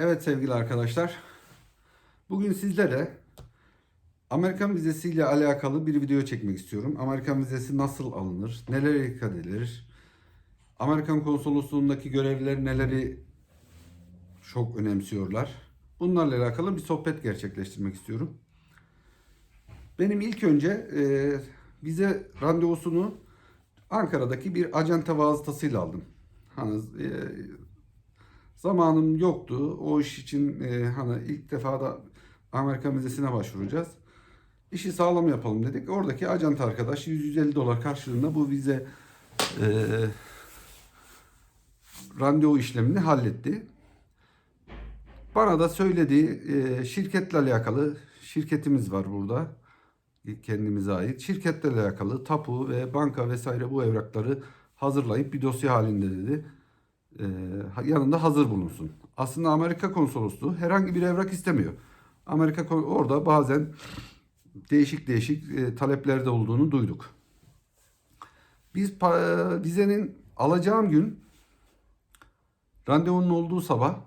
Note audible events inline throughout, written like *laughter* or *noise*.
Evet sevgili arkadaşlar. Bugün sizlere Amerikan vizesiyle alakalı bir video çekmek istiyorum. Amerikan vizesi nasıl alınır? Nelere dikkat edilir? Amerikan konsolosluğundaki görevliler neleri çok önemsiyorlar? Bunlarla alakalı bir sohbet gerçekleştirmek istiyorum. Benim ilk önce e, vize randevusunu Ankara'daki bir acenta vasıtasıyla aldım. Hani e, zamanım yoktu. O iş için e, hani ilk defa da Amerika vizesine başvuracağız. İşi sağlam yapalım dedik. Oradaki acent arkadaş 150 dolar karşılığında bu vize e, randevu işlemini halletti. Bana da söylediği e, şirketle alakalı şirketimiz var burada kendimize ait. Şirketle alakalı tapu ve banka vesaire bu evrakları hazırlayıp bir dosya halinde dedi. Ee, yanında hazır bulunsun. Aslında Amerika konsolosluğu herhangi bir evrak istemiyor. Amerika orada bazen değişik değişik e, taleplerde olduğunu duyduk. Biz vizenin alacağım gün randevunun olduğu sabah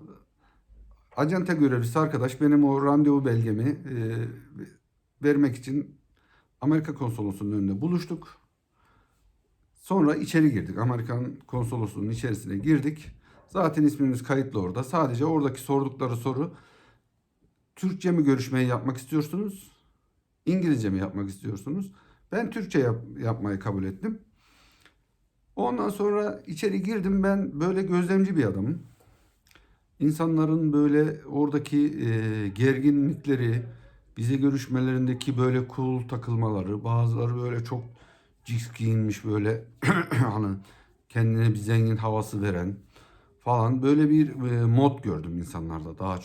acente görevlisi arkadaş benim o randevu belgemi e, vermek için Amerika konsolosluğunun önünde buluştuk. Sonra içeri girdik. Amerikan konsolosluğunun içerisine girdik. Zaten ismimiz kayıtlı orada. Sadece oradaki sordukları soru Türkçe mi görüşmeyi yapmak istiyorsunuz? İngilizce mi yapmak istiyorsunuz? Ben Türkçe yap- yapmayı kabul ettim. Ondan sonra içeri girdim. Ben böyle gözlemci bir adamım. İnsanların böyle oradaki e, gerginlikleri, bize görüşmelerindeki böyle cool takılmaları, bazıları böyle çok cix giyinmiş böyle *clears throat* hani kendine bir zengin havası veren falan böyle bir e, mod gördüm insanlarda daha e,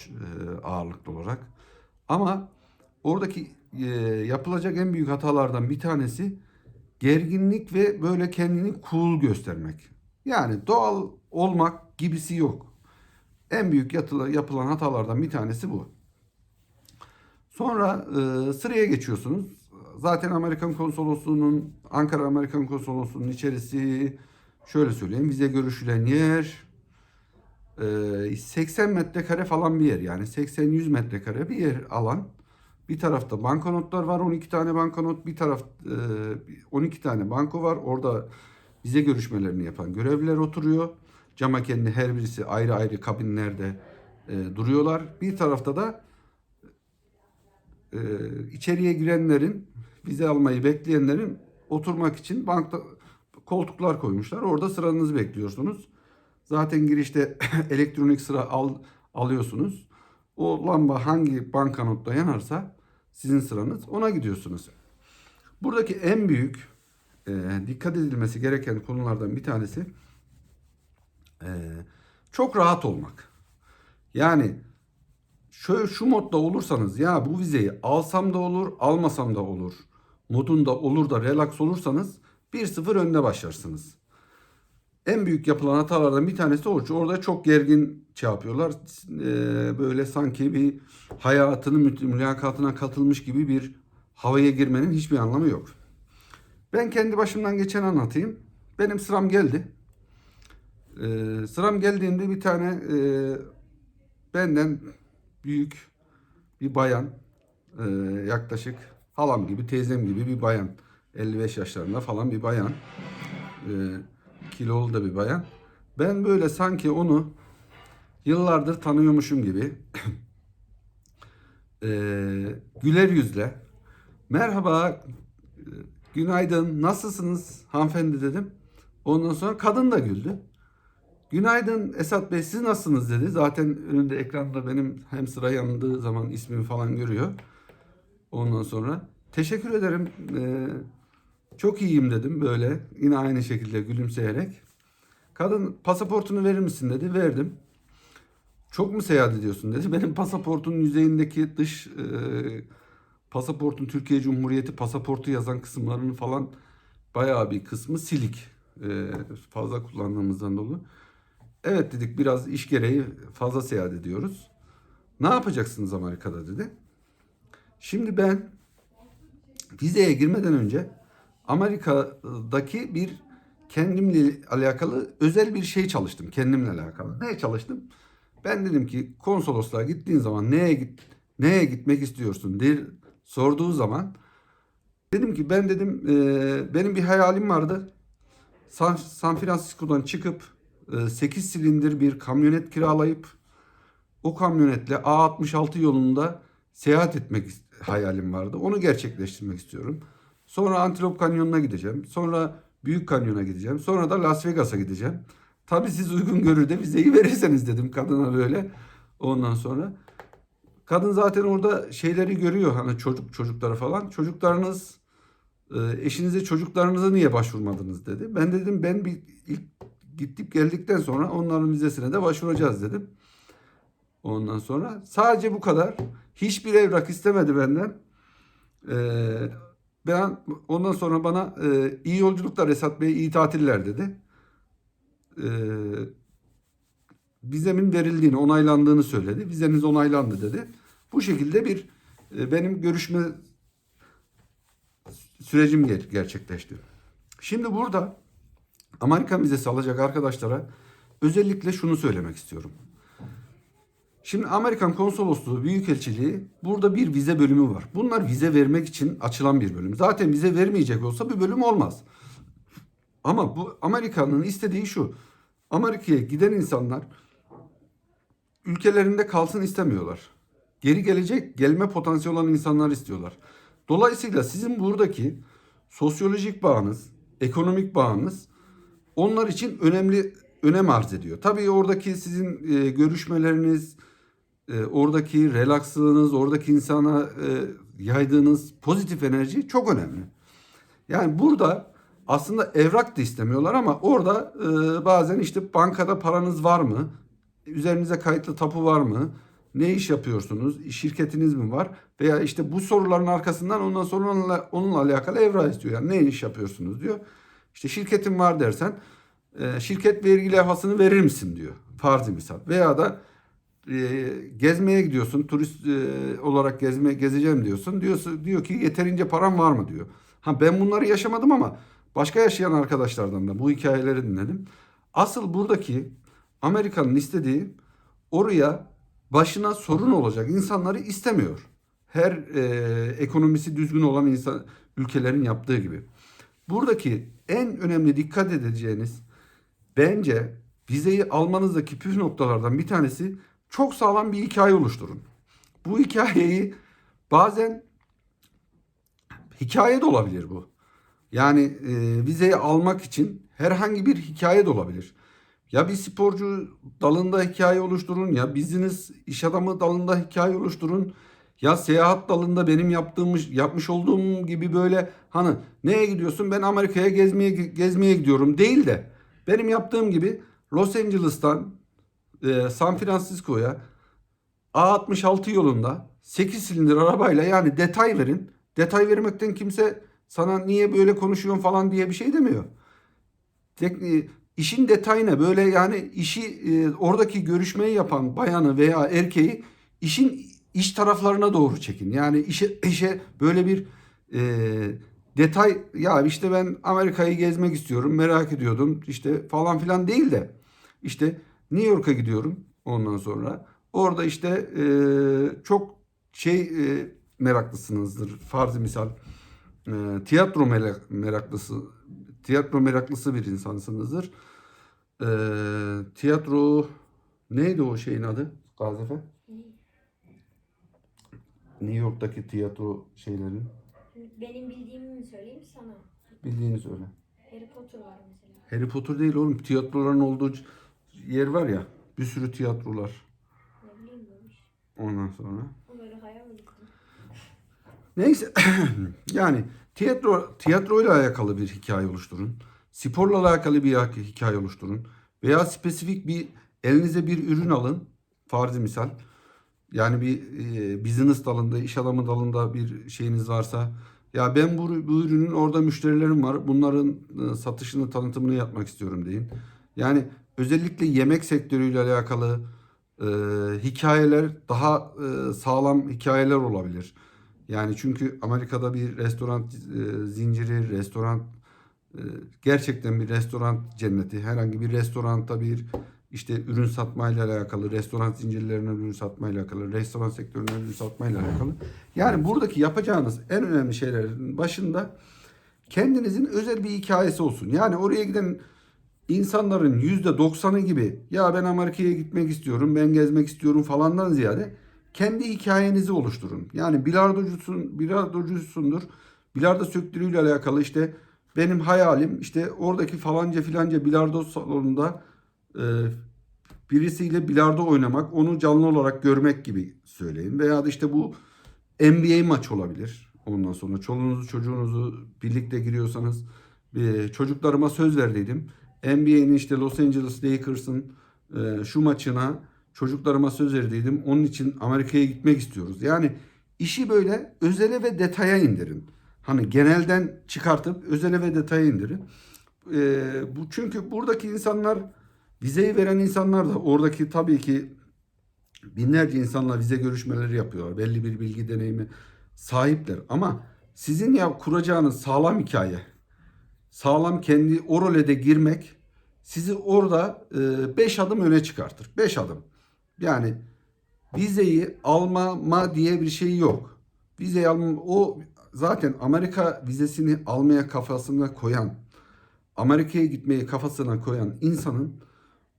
ağırlıklı olarak. Ama oradaki e, yapılacak en büyük hatalardan bir tanesi gerginlik ve böyle kendini cool göstermek. Yani doğal olmak gibisi yok. En büyük yatıla- yapılan hatalardan bir tanesi bu. Sonra e, sıraya geçiyorsunuz. Zaten Amerikan konsolosluğunun, Ankara Amerikan konsolosluğunun içerisi şöyle söyleyeyim. Vize görüşülen yer e, 80 metrekare falan bir yer. Yani 80-100 metrekare bir yer alan. Bir tarafta banknotlar var. 12 tane banknot. Bir taraf e, 12 tane banko var. Orada vize görüşmelerini yapan görevliler oturuyor. Cama kendi her birisi ayrı ayrı kabinlerde duruyorlar. Bir tarafta da e, içeriye girenlerin, vize almayı bekleyenlerin oturmak için bankta koltuklar koymuşlar. Orada sıranızı bekliyorsunuz. Zaten girişte *coughs* elektronik sıra al, alıyorsunuz. O lamba hangi bankanotta yanarsa sizin sıranız ona gidiyorsunuz. Buradaki en büyük e, dikkat edilmesi gereken konulardan bir tanesi e, çok rahat olmak. Yani şöyle şu modda olursanız ya bu vizeyi alsam da olur, almasam da olur. Modunda olur da relax olursanız 1-0 önde başlarsınız. En büyük yapılan hatalardan bir tanesi o. Orada çok gergin şey yapıyorlar. Ee, böyle sanki bir hayatının mülakatına katılmış gibi bir havaya girmenin hiçbir anlamı yok. Ben kendi başımdan geçen anlatayım. Benim sıram geldi. Ee, sıram geldiğinde bir tane e, benden büyük bir bayan e, yaklaşık halam gibi teyzem gibi bir bayan. 55 yaşlarında falan bir bayan. E, kilolu da bir bayan. Ben böyle sanki onu yıllardır tanıyormuşum gibi *coughs* e, güler yüzle merhaba günaydın nasılsınız hanımefendi? dedim. Ondan sonra kadın da güldü Günaydın Esat Bey siz nasılsınız dedi. Zaten önünde ekranda benim hem sıra yandığı zaman ismimi falan görüyor. Ondan sonra teşekkür ederim. Ee, çok iyiyim dedim böyle. Yine aynı şekilde gülümseyerek. Kadın pasaportunu verir misin dedi. Verdim. Çok mu seyahat ediyorsun dedi. *laughs* Benim pasaportun yüzeyindeki dış e, pasaportun Türkiye Cumhuriyeti pasaportu yazan kısımlarının falan bayağı bir kısmı silik. E, fazla kullandığımızdan dolayı. Evet dedik biraz iş gereği fazla seyahat ediyoruz. Ne yapacaksınız Amerika'da dedi. Şimdi ben vizeye girmeden önce Amerika'daki bir kendimle alakalı özel bir şey çalıştım. Kendimle alakalı. Ne çalıştım? Ben dedim ki konsolosluğa gittiğin zaman neye git neye gitmek istiyorsun diye sorduğu zaman dedim ki ben dedim e, benim bir hayalim vardı. San, San Francisco'dan çıkıp 8 silindir bir kamyonet kiralayıp o kamyonetle A66 yolunda seyahat etmek hayalim vardı. Onu gerçekleştirmek istiyorum. Sonra Antelope Kanyonu'na gideceğim. Sonra Büyük Kanyon'a gideceğim. Sonra da Las Vegas'a gideceğim. Tabii siz uygun görür de vizeyi verirseniz dedim kadına böyle. Ondan sonra kadın zaten orada şeyleri görüyor hani çocuk çocukları falan. Çocuklarınız e, eşinize çocuklarınıza niye başvurmadınız dedi. Ben dedim ben bir ilk gittik geldikten sonra onların vizesine de başvuracağız dedim. Ondan sonra sadece bu kadar. Hiçbir evrak istemedi benden. Ee, ben ondan sonra bana e, iyi yolculuklar Esat Bey, iyi tatiller dedi. Ee, vizemin verildiğini, onaylandığını söyledi. Vizeniz onaylandı dedi. Bu şekilde bir e, benim görüşme sürecim ger- gerçekleşti. Şimdi burada Amerikan vizesi alacak arkadaşlara özellikle şunu söylemek istiyorum. Şimdi Amerikan Konsolosluğu Büyükelçiliği burada bir vize bölümü var. Bunlar vize vermek için açılan bir bölüm. Zaten vize vermeyecek olsa bir bölüm olmaz. Ama bu Amerika'nın istediği şu. Amerika'ya giden insanlar ülkelerinde kalsın istemiyorlar. Geri gelecek, gelme potansiyeli olan insanlar istiyorlar. Dolayısıyla sizin buradaki sosyolojik bağınız, ekonomik bağınız onlar için önemli önem arz ediyor. Tabii oradaki sizin e, görüşmeleriniz, e, oradaki relaksınız, oradaki insana e, yaydığınız pozitif enerji çok önemli. Yani burada aslında evrak da istemiyorlar ama orada e, bazen işte bankada paranız var mı? Üzerinize kayıtlı tapu var mı? Ne iş yapıyorsunuz? Şirketiniz mi var? Veya işte bu soruların arkasından ondan sonra onunla, onunla alakalı evrak istiyor. Yani ne iş yapıyorsunuz diyor. İşte şirketim var dersen e, şirket vergi levhasını verir misin diyor. Farzi misal. Veya da e, gezmeye gidiyorsun. Turist e, olarak gezme gezeceğim diyorsun. Diyorsun diyor ki yeterince param var mı diyor. Ha ben bunları yaşamadım ama başka yaşayan arkadaşlardan da bu hikayeleri dinledim. Asıl buradaki Amerika'nın istediği oraya başına sorun olacak insanları istemiyor. Her e, ekonomisi düzgün olan insan ülkelerin yaptığı gibi. Buradaki en önemli dikkat edeceğiniz bence vizeyi almanızdaki püf noktalardan bir tanesi çok sağlam bir hikaye oluşturun. Bu hikayeyi bazen hikaye de olabilir bu. Yani e, vizeyi almak için herhangi bir hikaye de olabilir. Ya bir sporcu dalında hikaye oluşturun ya business iş adamı dalında hikaye oluşturun. Ya seyahat dalında benim yaptığım yapmış olduğum gibi böyle hani neye gidiyorsun? Ben Amerika'ya gezmeye gezmeye gidiyorum değil de benim yaptığım gibi Los Angeles'tan e, San Francisco'ya A66 yolunda 8 silindir arabayla yani detay verin. Detay vermekten kimse sana niye böyle konuşuyorsun falan diye bir şey demiyor. Tek, e, işin detayına böyle yani işi e, oradaki görüşmeyi yapan bayanı veya erkeği işin iş taraflarına doğru çekin. Yani işe, işe böyle bir e, detay ya işte ben Amerika'yı gezmek istiyorum merak ediyordum işte falan filan değil de işte New York'a gidiyorum ondan sonra orada işte e, çok şey e, meraklısınızdır farzı misal e, tiyatro mera- meraklısı tiyatro meraklısı bir insansınızdır. E, tiyatro neydi o şeyin adı Gazefe? New York'taki tiyatro şeylerin Benim bildiğimi mi söyleyeyim sana? bildiğini söyle. Harry Potter var mesela. Harry Potter değil oğlum. Tiyatroların olduğu yer var ya. Bir sürü tiyatrolar. Ne bileyim şey. Ondan sonra. Böyle hayal ettim. Neyse. *clears throat* yani tiyatro tiyatroyla alakalı bir hikaye oluşturun. Sporla alakalı bir hikaye oluşturun. Veya spesifik bir elinize bir ürün alın. Farzi misal. Yani bir e, business dalında, iş adamı dalında bir şeyiniz varsa ya ben bu, bu ürünün orada müşterilerim var. Bunların e, satışını, tanıtımını yapmak istiyorum deyin. Yani özellikle yemek sektörüyle alakalı e, hikayeler daha e, sağlam hikayeler olabilir. Yani çünkü Amerika'da bir restoran e, zinciri, restoran e, gerçekten bir restoran cenneti. Herhangi bir restoranda bir işte ürün satmayla alakalı, restoran zincirlerine ürün satmayla alakalı, restoran sektörüne ürün satmayla alakalı. Yani buradaki yapacağınız en önemli şeylerin başında kendinizin özel bir hikayesi olsun. Yani oraya giden insanların yüzde doksanı gibi ya ben Amerika'ya gitmek istiyorum, ben gezmek istiyorum falandan ziyade kendi hikayenizi oluşturun. Yani bilardocusun, bilardocusundur. Bilardo söktürüyle alakalı işte benim hayalim işte oradaki falanca filanca bilardo salonunda birisiyle bilardo oynamak, onu canlı olarak görmek gibi söyleyin. Veya da işte bu NBA maç olabilir. Ondan sonra çoluğunuzu çocuğunuzu birlikte giriyorsanız e, çocuklarıma söz verdiydim. NBA'nin işte Los Angeles Lakers'ın e, şu maçına çocuklarıma söz verdiydim. Onun için Amerika'ya gitmek istiyoruz. Yani işi böyle özele ve detaya indirin. Hani genelden çıkartıp özele ve detaya indirin. E, bu çünkü buradaki insanlar vizeyi veren insanlar da oradaki tabii ki binlerce insanla vize görüşmeleri yapıyorlar. Belli bir bilgi deneyimi sahipler. Ama sizin ya kuracağınız sağlam hikaye, sağlam kendi o role de girmek sizi orada 5 adım öne çıkartır. 5 adım. Yani vizeyi almama diye bir şey yok. Vizeyi alma o zaten Amerika vizesini almaya kafasına koyan, Amerika'ya gitmeyi kafasına koyan insanın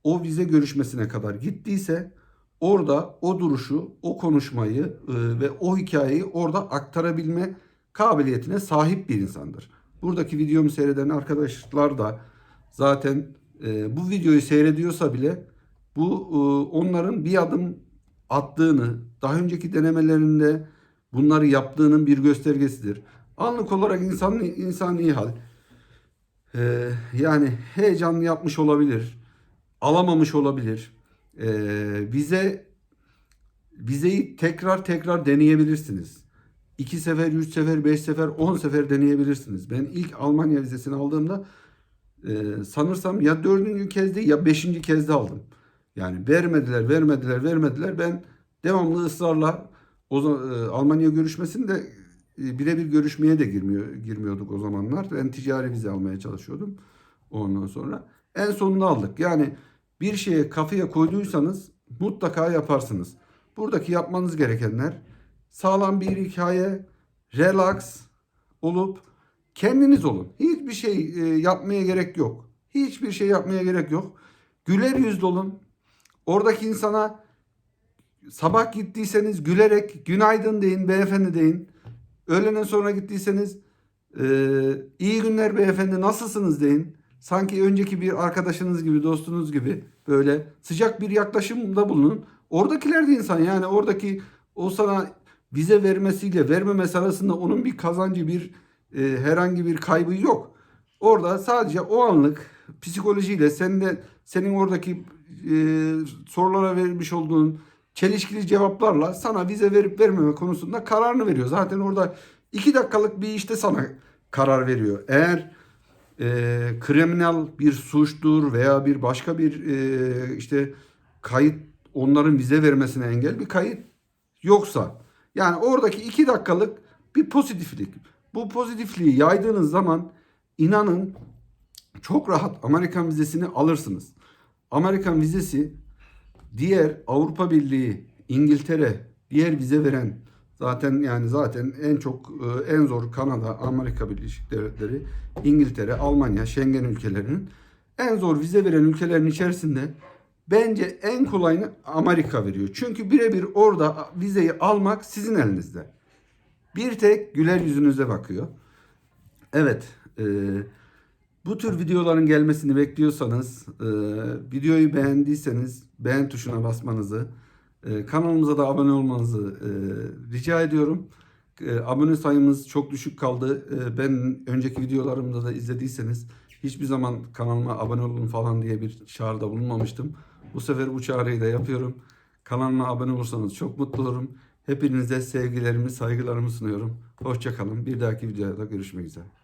o vize görüşmesine kadar gittiyse orada o duruşu, o konuşmayı e, ve o hikayeyi orada aktarabilme kabiliyetine sahip bir insandır. Buradaki videomu seyreden arkadaşlar da zaten e, bu videoyu seyrediyorsa bile bu e, onların bir adım attığını, daha önceki denemelerinde bunları yaptığının bir göstergesidir. Anlık olarak insan insani hal. E, yani heyecanlı yapmış olabilir, alamamış olabilir. E, vize vizeyi tekrar tekrar deneyebilirsiniz. 2 sefer, 3 sefer, 5 sefer, 10 sefer deneyebilirsiniz. Ben ilk Almanya vizesini aldığımda e, sanırsam ya dördüncü kez değil ya beşinci kez de aldım. Yani vermediler, vermediler, vermediler. Ben devamlı ısrarla o zaman, e, Almanya görüşmesinde e, birebir görüşmeye de girmiyor, girmiyorduk o zamanlar. Ben ticari vize almaya çalışıyordum ondan sonra. En sonunda aldık. Yani bir şeye kafaya koyduysanız mutlaka yaparsınız. Buradaki yapmanız gerekenler sağlam bir hikaye, relax olup kendiniz olun. Hiçbir şey e, yapmaya gerek yok. Hiçbir şey yapmaya gerek yok. Güler yüzlü olun. Oradaki insana sabah gittiyseniz gülerek günaydın deyin, beyefendi deyin. Öğleden sonra gittiyseniz e, iyi günler beyefendi nasılsınız deyin. Sanki önceki bir arkadaşınız gibi, dostunuz gibi böyle sıcak bir yaklaşımda bulunun. Oradakiler de insan yani oradaki o sana vize vermesiyle vermemesi arasında onun bir kazancı, bir e, herhangi bir kaybı yok. Orada sadece o anlık psikolojiyle senin senin oradaki e, sorulara vermiş olduğun çelişkili cevaplarla sana vize verip vermeme konusunda kararını veriyor. Zaten orada iki dakikalık bir işte sana karar veriyor. Eğer e, kriminal bir suçtur veya bir başka bir e, işte kayıt onların vize vermesine engel bir kayıt yoksa yani oradaki iki dakikalık bir pozitiflik. Bu pozitifliği yaydığınız zaman inanın çok rahat Amerikan vizesini alırsınız. Amerikan vizesi diğer Avrupa Birliği, İngiltere, diğer vize veren zaten yani zaten en çok e, en zor Kanada, Amerika Birleşik Devletleri, İngiltere, Almanya, Schengen ülkelerinin en zor vize veren ülkelerin içerisinde bence en kolayını Amerika veriyor. Çünkü birebir orada vizeyi almak sizin elinizde. Bir tek güler yüzünüze bakıyor. Evet, e, bu tür videoların gelmesini bekliyorsanız, e, videoyu beğendiyseniz beğen tuşuna basmanızı, e, kanalımıza da abone olmanızı e, rica ediyorum. E, abone sayımız çok düşük kaldı. E, ben önceki videolarımda da izlediyseniz hiçbir zaman kanalıma abone olun falan diye bir çağrıda bulunmamıştım. Bu sefer bu çağrıyı da yapıyorum. Kanalıma abone olursanız çok mutlu olurum. Hepinize sevgilerimi, saygılarımı sunuyorum. Hoşçakalın. Bir dahaki videoda görüşmek üzere.